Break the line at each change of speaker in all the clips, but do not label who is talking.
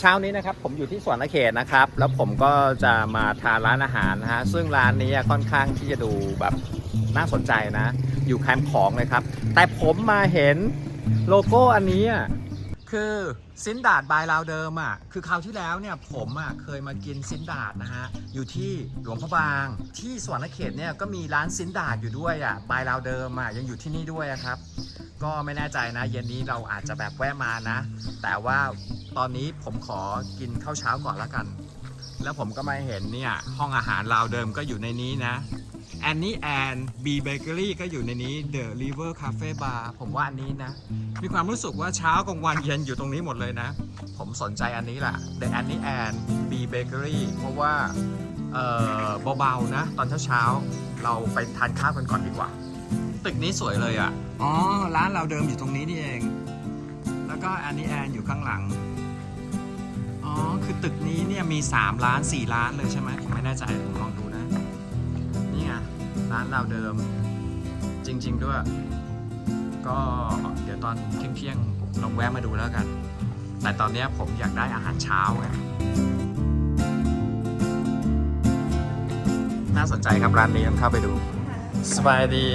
เช้านี้นะครับผมอยู่ที่สวนเขตนะครับ แล้วผมก็จะมาทานร้านอาหารนะฮะซึ่งร้านนี้ค่อนข้างที่จะดูแบบน่าสนใจนะ อยู่แคมป์ของเลยครับ แต่ผมมาเห็นโลโก้อันนี้คือซินดาดบายลาวเดิมอะคือคราวที่แล้วเนี่ยผมอะเคยมากินซินดาดนะฮะอยู่ที่หลวงพระบาง ที่สวรรณเขตเนี่ยก็มีร้านซินดาดอยู่ด้วยอะบายลาวเดิมอะยังอยู่ที่นี่ด้วยครับ ก็ไม่แน่ใจนะ เย็นนี้เราอาจจะแบบแวะมานะ แต่ว่า ตอนนี้ผมขอกินข้าวเช้าก่อนละกัน แล้วผมก็มาเห็นเนี่ย ห้องอาหารลาวเดิมก็อยู่ในนี้นะแอนนี่แอนบีเบเกอรี่ก็อยู่ในนี้ The River Cafe Bar ผมว่าอันนี้นะ มีความรู้สึกว่าเช้ากลางวันเย็นอยู่ตรงนี้หมดเลยนะ ผมสนใจอันนี้แหละ The Annie Ann B Bakery เพราะว่าเออเบาๆนะ ตอนเช้าๆ เราไปทานข้าวกันก่อนดีกว่า ตึกนี้สวยเลยอะ อ๋อ ร้านเราเดิมอยู่ตรงนี้นี่เอง แล้วก็แอนนี้แอนอยู่ข้างหลัง คือตึกนี้เนี่ยมี 3 ล้าน 4 ล้านเลยใช่ไหมผมไม่แน่ใจผมลองดูนะ นี่ไงร้านเราเดิม จริง ๆ ด้วย ก็เดี๋ยวตอนเที่ยงๆลองแวะมาดูแล้วกัน แต่ตอนเนี้ยผมอยากได้อาหารเช้าไงน่าสนใจครับร้านนี้ต้องเข้าไปดู สบายดี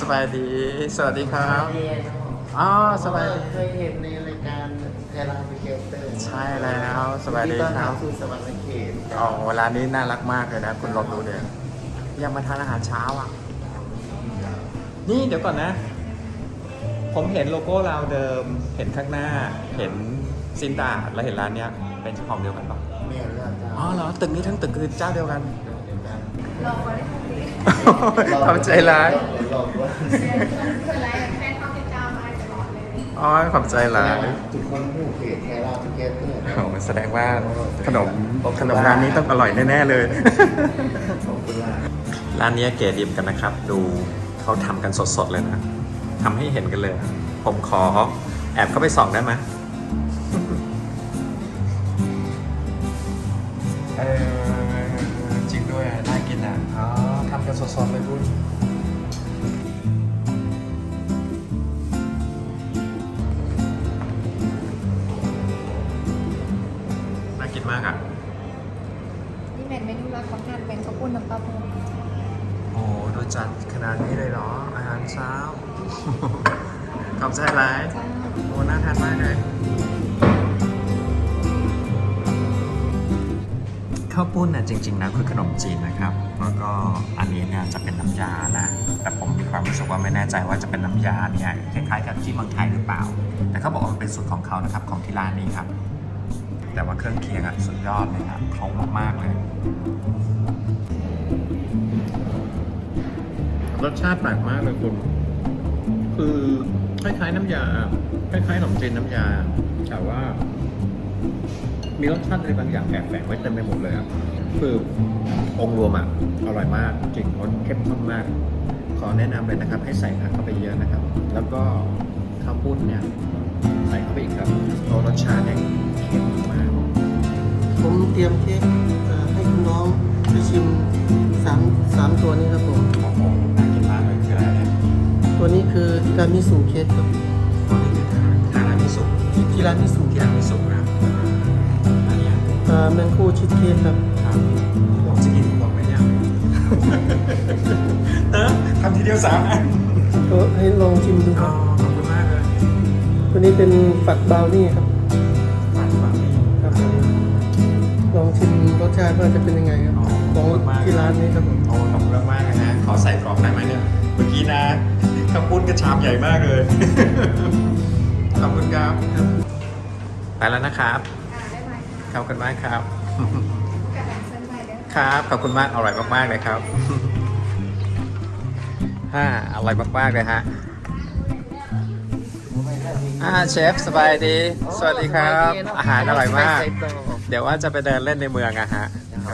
สบายดี สวัสดีครับอ๋อสบายดี
เคยเห็นในรายการ ไทยรัฐเกลเตอร์
ใช่แล้วสบายดี
ต้อน
ค
รั
รั
บบสู่สวรรค์เขต
อ๋อร้านนี้น่ารักมากเลยนะคุณลองดูเดี๋ยวอยากมาทานอาหารเช้าอะ นี่เดี๋ยวก่อนนะ ผมเห็นโลโก้เราเดิม เห็นข้างหน้า เห็นซินดาดแล้วเห็นร้านเนี้ยเป็นเจ้าของเดียวกันปะ
แม่เลือกเจ้า
อ๋อเหรอตึกนี้ทั้งตึกคือเจ้าเดียวกัน
เดียวกัน
ลองมาได้ทุกที
ทำใจร้าย
หลอกว่า
เพื่อนไร อดเลย
อ๋อขอบใจร้าย
ทุกคนผู้เขตไทยรัฐเกลเตอร์
โอ้แสดงว่าขนมขนมร้านนี้ต้องอร่อยแน่ ๆ เลย
ขอบคุณมาก
ร้านนี้เก๋ดิมกันนะครับ ดูเขาทำกันสดๆเลยนะทำให้เห็นกันเลย ผมขอแอบเข้าไปส่องได้ไหมเออจริงด้วยน่ากินอะ อ๋อทำกันสดๆเลยคุณารเช้า ขอบใจร้ายโอ้น่าทานมากเลยข้าวปุ้นน่ะจริงๆนะคือขนมจีนนะครับ แล้วก็อันนี้เนี่ยจะเป็นน้ำยานะ แต่ผมมีความรู้สึกว่าไม่แน่ใจว่าจะเป็นน้ำยาเนี่ยคล้ายๆกับที่เมืองไทยหรือเปล่า แต่เขาบอกว่ามันเป็นสูตรของเขานะครับของที่ร้านนี้ครับ แต่ว่าเครื่องเคียงอะสุดยอดเลยครับเขามากๆเลย
รสชาติแปลกมากเลยคุณ คือคล้ายๆน้ำยา คล้ายๆขนมจีนน้ำยา แต่ว่า มีรสชาติอะไรบางอย่างแอบแฝงไว้เต็มไปหมดเลยครับคือองค์รวมอะอร่อยมากจริงรสเข้มข้นมาก ขอแนะนำเลยนะครับ ให้ใส่ผักเข้าไปเยอะนะครับ แล้วก็ข้าวปุ้นเนี่ย ใส่เข้าไปอีกครับเพรารสชาติเนี่ยเข้มมาก
ผมเตรียมเค้กให้คุณน้องไปชิมสามสามตัวนี้ครับผม ตัวนี้คือทีรามิสุเค้กครับ
ตัวนี้คือทารามิสุ
ทีรามิสุ
ที่ทารามิสุนะอันเนี้ย
เอ่อแมงโคชีสเค้กครับ
ครับผมจะกินหมดไหมเนี่ยเออทำทีเดียวสามอัน
ก็ให้ลองชิมดูค
อ๋อ
รับ
ขอบคุณมากเลย
ตัวนี้เป็นฝักบราวนี่ครับ
ฝันฝันนี่
ครับผมลองชิมรสชาติว่าจะเป็นยังไงครับ
อ๋อ
ของที่ร้านนี้ครับผม
โอ้ขอบคุณมากๆเลยนะ ขอใส่กรอบได้ไหมเนี่ย เมื่อกี้นะ ข้าวปุ้นกระชามใหญ่มากเลย ขอบคุณครับไปแล้วนะครับ
อ่าได้ไหม
ขอบคุณมากครับ
กระดังเส้นไปเด้อ
ครับ ขอบคุณมาก อร่อยมากๆเลยครับฮ่าอร่อยมากๆเลยฮะอ่าเชฟสบายดี สวัสดีครับ อาหารอร่อยมาก เดี๋ยวว่าจะไปเดินเล่นในเมืองอะฮะ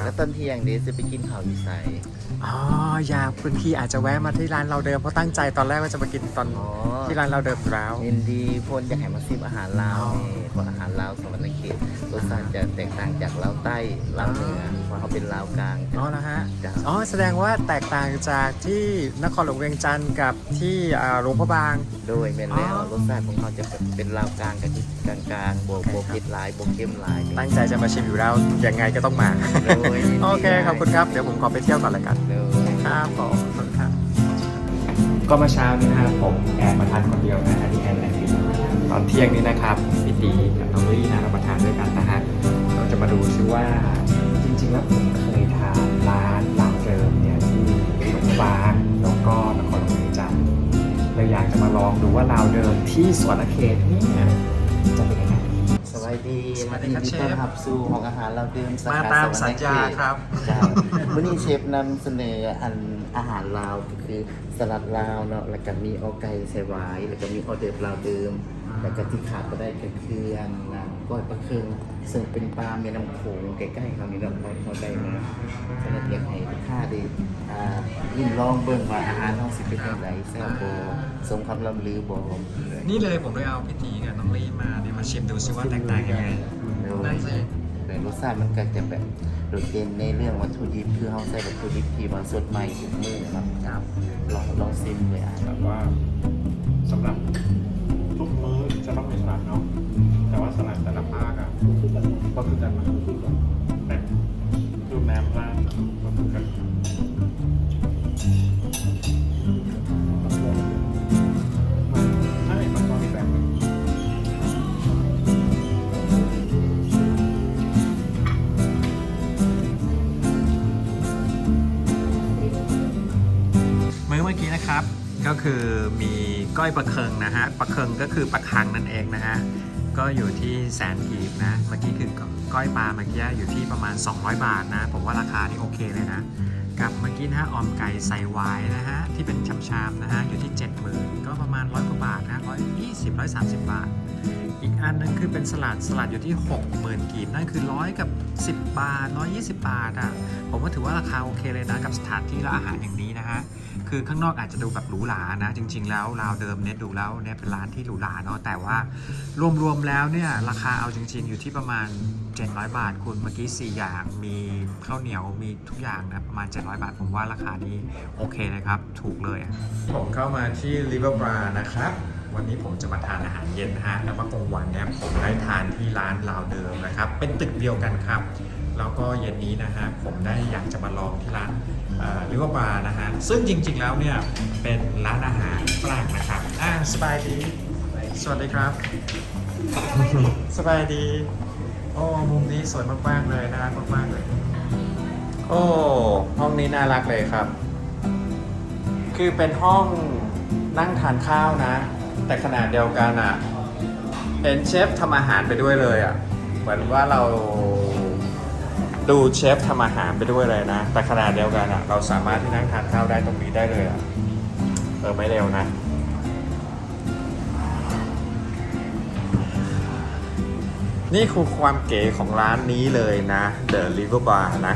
แล้วต้นเที่ยงนี้จะไปกินข้าวอยู่ไส
อ๋ออยากพื้นที่อาจจะแวะมาที่ร้านเราเดิมเพราะตั้งใจตอนแรกว่าจะมากินตอน
อ๋อ
ที่ร้านเราเดิมอยู่แล้ว
ยินดีพลอยากให้มาซิมอาหารลาวนี่พลอาหารลาวสวรรค์เขตโดยสชาติจะแตกต่างจากลาวใต้ลาวเหนือเพราะเขาเป็นลาวกลาง
อ๋อนะฮะ
จ้ะ
อ๋อแสดงว่าแตกต่างจากที่นครหลวงเวียงจันทร์กับที่อ่าหลวงพระบาง
โดยแม่นแล้ว
อ๋อ
รสชาติของเขาจะแบบเป็นลาวกลางกับที่กลางกลางๆโบโบเผ็ดหลายโบเข้มหลาย
ตั้งใจจะมาชิมอยู่แล้วยังไงก็ต้องมา
โดย
โอเคขอบคุณครับ เดี๋ยวผมขอไปเที่ยวก่อนละกัน
โดย
ครับขอบคุณครับก็เมื่อเช้านี้นะครับผมแอบมาทานคนเดียวนะอันนี้แอนแอนดี้ตอนเที่ยงนี้นะครับพี่ตีกับน้องลี่นะเรามาทานด้วยกันนะฮะเราจะมาดูซิว่าจริงๆแล้วผมเคยทานร้านลาวเดิมเนี่ยที่หลวงบาแล้วก็นครหลวงเวียงจันทร์เลยอยากจะมาลองดูว่าลาวเดิมที่สวนเขตเนี่ย
วัสดี
สวัสดีครับ
ยิน
เชฟ
ต้อนรับสู่ของอาหารเราเดิมสา
มา
ขา
ตาม
สวรรค์
สัญญา
เขต
ครับ
ใช่วันนี้เชฟนำเสนออัน อาหารลาวก็คือสลัดลาวเนาะแล้วก็มีออไก่ใส่ไว้แล้วก็มีออเดิร์ฟลาวเดิม แล้วก็ที่ขาดก็ได้ก็คืออันนางก้อยปลาเคืองซึ่งเป็นปลาเมียน้ำโขงใกล้ๆเขานี่เราเขาเขาได้มาฉะนั้นอยากให้ทุกท่านได้อ่ายินลองเบิ่งว่าอาหารท้องสิเป็นยังไงแซ่บบ่สมคำลำลือบ่
นี่เลยผมเลยเอาพี่ตีกับน้องลี่มาเนี่ยมาชิมดูซิว่าแตกต่างยังไงนั่นสิ
แต่รสชาติมันก็จะแบบ โดดเด่นในเรื่องวัตถุดิบคือเขาใส่วัตถุดิบที่มันสดใหม่ทุกมือนะครับ
ครับ
ลองลองซิมเลยอะ
แบบว่าสำหรับ ก็คือมีก้อ
ยปลาเคิงนะฮะปลาเคิงก็คือปลาคังนั่นเองนะฮะก็อยู่ที่แสนกีบนะเมื่อกี้คือก้อยปลาเมื่อกี้อยู่ที่ประมาณ 200 บาทนะ ผมว่าราคานี่โอเคเลยนะ กับเมื่อกี้นะฮะออมไก่ใส่วายนะฮะที่เป็นชามๆนะฮะอยู่ที่ 70,000ก็ประมาณร้อยกว่าบาทนะร้อยยี่สิบร้อยสามสิบบาท อีกอันนึงคือเป็นสลัดสลัดอยู่ที่ 60,000กีบนั่นคือร้อยกับ 10 บาท120บาทอะผมว่าถือว่าราคาโอเคเลยนะกับสถานที่และอาหารอย่างนี้นะฮะ คือข้างนอกอาจจะดูแบบหรูหรานะ จริง ๆ แล้วราวเดิมเนี่ยดูแล้วเนี่ยเป็นร้านที่หรูหราเนาะแต่ว่ารวมๆแล้วเนี่ยราคาเอาจริง ๆ อยู่ที่ประมาณ 700 บาทคุณเมื่อกี้ 4 อย่างมีข้าวเหนียวมีทุกอย่างนะประมาณ 700 บาท ผมว่าราคานี้โอเคเลยครับ ถูกเลยอะผมเข้ามาที่ River Bar นะครับวันนี้ผมจะมาทานอาหารเย็นนะฮะแล้วก็กลางวันเนี่ยผมได้ทานที่ร้านลาวเดิมนะครับ เป็นตึกเดียวกันครับ แล้วก็เย็นนี้นะฮะผมได้อยากจะมาลองที่ร้าน ลิเวอร์บาร์นะฮะซึ่งจริงๆแล้วเนี่ยเป็นร้านอาหารฝรั่งนะครับอ่าสบายดี สวัสดีครับ สบายดี โอ้มุมนี้สวยมากๆเลยน่ารักมากๆเลย โอ้ห้องนี้น่ารักเลยครับ คือเป็นห้องนั่งทานข้าวนะ แต่ขนาดเดียวกันอะเห็นเชฟทำอาหารไปด้วยเลยอะ เหมือนว่าเรา ดูเชฟทำอาหารไปด้วยเลยนะ แต่ขนาดเดียวกันอะเราสามารถที่นั่งทานข้าวได้ตรงนี้ได้เลยอะเออไม่เร็วนะ นี่คือความเก๋ของร้านนี้เลยนะ The River Bar นะ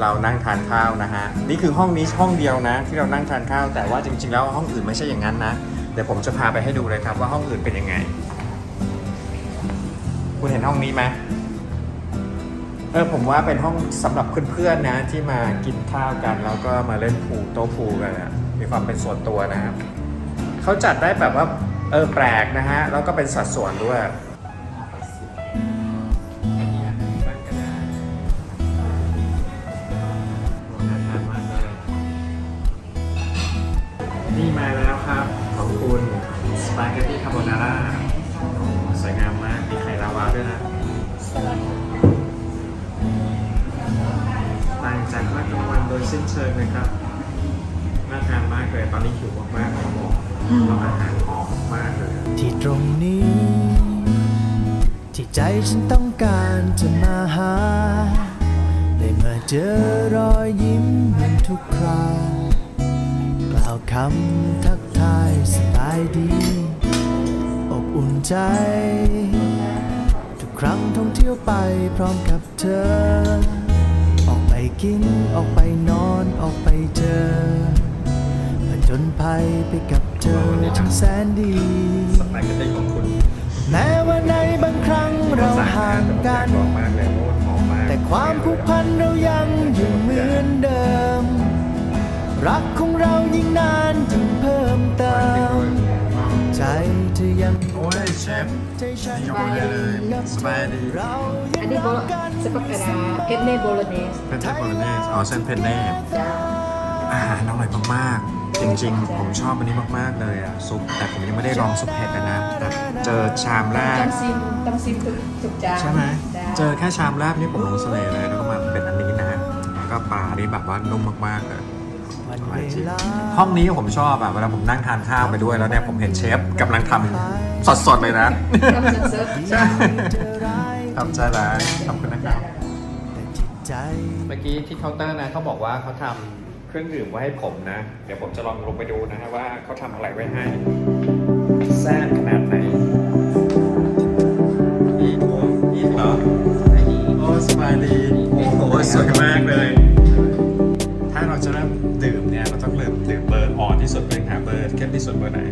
เรานั่งทานข้าวนะฮะ นี่คือห้องนี้ห้องเดียวนะ ที่เรานั่งทานข้าว แต่ว่าจริง ๆ แล้วห้องอื่นไม่ใช่อย่างนั้นนะ เดี๋ยวผมจะพาไปให้ดูเลยครับว่าห้องอื่นเป็นยังไง คุณเห็นห้องนี้ไหม เออผมว่าเป็นห้องสำหรับเพื่อนๆนะ ที่มากินข้าวกัน แล้วก็มาเล่นพูโต๊ะพูกันอะมีความเป็นส่วนตัวนะครับเขาจัดได้แบบว่าเออแปลกนะฮะ แล้วก็เป็นสัดส่วนด้วยน่าทานมากเลยนี่มาแล้วครับ ของคุณสปาเกตตี้คาโบนาร่าสวยงามมาก มีไข่ลาวาด้วยนะางจากเมื่อกลางวันโดยสิ้นเชิงเลยครับน่าทานมากเลยตอนนี้หิวมากๆเลยบอกแล้วอาหารหอมมากเลย
ที่ตรงนี้ ที่ใจฉันต้องการจะมาหา ได้มาเจอรอยยิ้มเหมือนทุกคราวกล่าวคำทักทายสบายดี อบอุ่นใจ ทุกครั้งท่องเที่ยวไปพร้อมกับเธอ กไปกินออกไปนอนออกไปเจอผจญภัยไปกับเธอทั้งแสนดี
สปาเกตตี้ของคุณ
แม้ว่าในบางครั้งเราห่างกัน
หอมมากเลยโอ้หอมมาก
แต่ความผูกพันเรายังอยู่เหมือนเดิม รักของเรายิ่งนาน อ้ย
เชฟ
ใจฉัน
ยกมือเลยสบายดี
เรายั
อัน
ง
นี้โบ
รักกัน
สปาเกตตาเพนเน่โบโลเนส
เป็นเทปโบโลเนสอ๋อเส้นเพนเน่
จ้า
อาหารอร่อยมากๆ จริงๆ ผมชอบอันนี้มากๆเลยอะซุปแต่ผมยังไม่ได้ลองซุปเผ็ดเลยนะแต่เจอชามแรก
ต้องซิมต้องซิมทุกทุกจาน
ใช่ไหม
จ้า
เจอแค่ชามแรกนี่ผมลงเสน่ห์เลยแล้วก็มาเป็นอันนี้นะแล้วก็ปลานี่แบบว่านุ่มมากๆเลย
วัน
อ
เว
ร่อยจริง
ลา
ห้องนี้ผมชอบอะเวลาผมนั่งทานข้าวไปด้วยแล้วเนี่ยผมเห็นเชฟกำลังทำ สดๆเลยนะ
ทำเสิร์ฟ
ใช่
เธอร้าย
ขอบใจร้ายขอบคุณนะครับ
แต่จิตใจ
เมื่อกี้ที่เคาน์เตอร์นะเขาบอกว่าเขาทำเครื่องดื่มไว้ให้ผมนะ เดี๋ยวผมจะลองลงไปดูนะฮะว่าเขาทำอะไรไว้ให้แซ่บขนาดไหน
อีกอีกเหรอโอ้สบายดีโอ้โหสวยมากเลย ถ้าเราจะเริ่มดื่มเนี่ยเราต้องเริ่มดื่มเบอร์อ่อนที่สุดเลยครับเบอร์เข้มที่สุดเบอร์ไห
น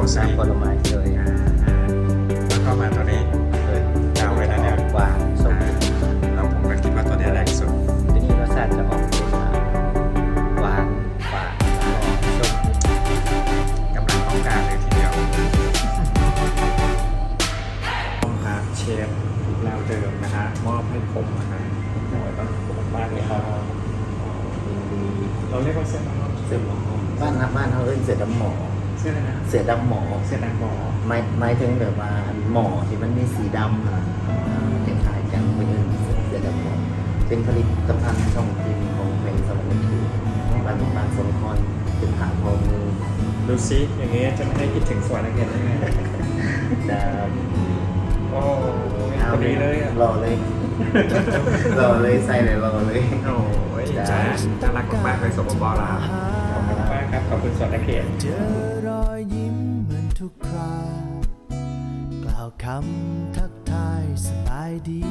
สโกซี
น้ำผลไม้เลย
อ่าอ่าแล้วก็มาตัวนี้
เลย
เอาไว้นะเนี่ย
หวานส้ม
เราผมก็คิดว่าตัวนี้แรงสุด
ที่นี่รสชาติจะออกเป็นอ่าหวานหวานแล้วก็ส้ม
กำลังต้องการเลยทีเดียวต้องพาเชฟเราเดิมนะฮะมอบให้ผมนะฮะโอ้ยต้องขอบคุณมากเลยครับ
ยินดี
เราเรียกว่าเส้นอะไร
เสือบ้านนะบ้านเขาเอิ้นเสือดำหมอ
เส้นอะไรนะ
เสือดำหมอ
เส้นแองกอร์
หมายหมายถึงแบบว่าอันหมอที่มันมีสีดำอะคล้ายๆกันเป็นเสือดำหมอเป็นผลิตภัณฑ์ช่องพิมพ์ของเพลงสวรรค์คือบ้านบ้านสมครเป็นฐานทองมือ
ดูซิอย่างเงี้ยจะไม่ให้คิดถึงสวนนักเรียนได้ไง
ดาว
โอ้ยคนนี้เลยอะ
รอเลย รอเลยใส่เลยรอเลย
โอ้ยจ้าน่ารักมากๆเลยสปปลาวขอ บคุณมากครับขอบคุณสวนนักเรียน
เจอรอยยิ้มเหมือนทุกคราวกล่าวคำทักทายสบายดี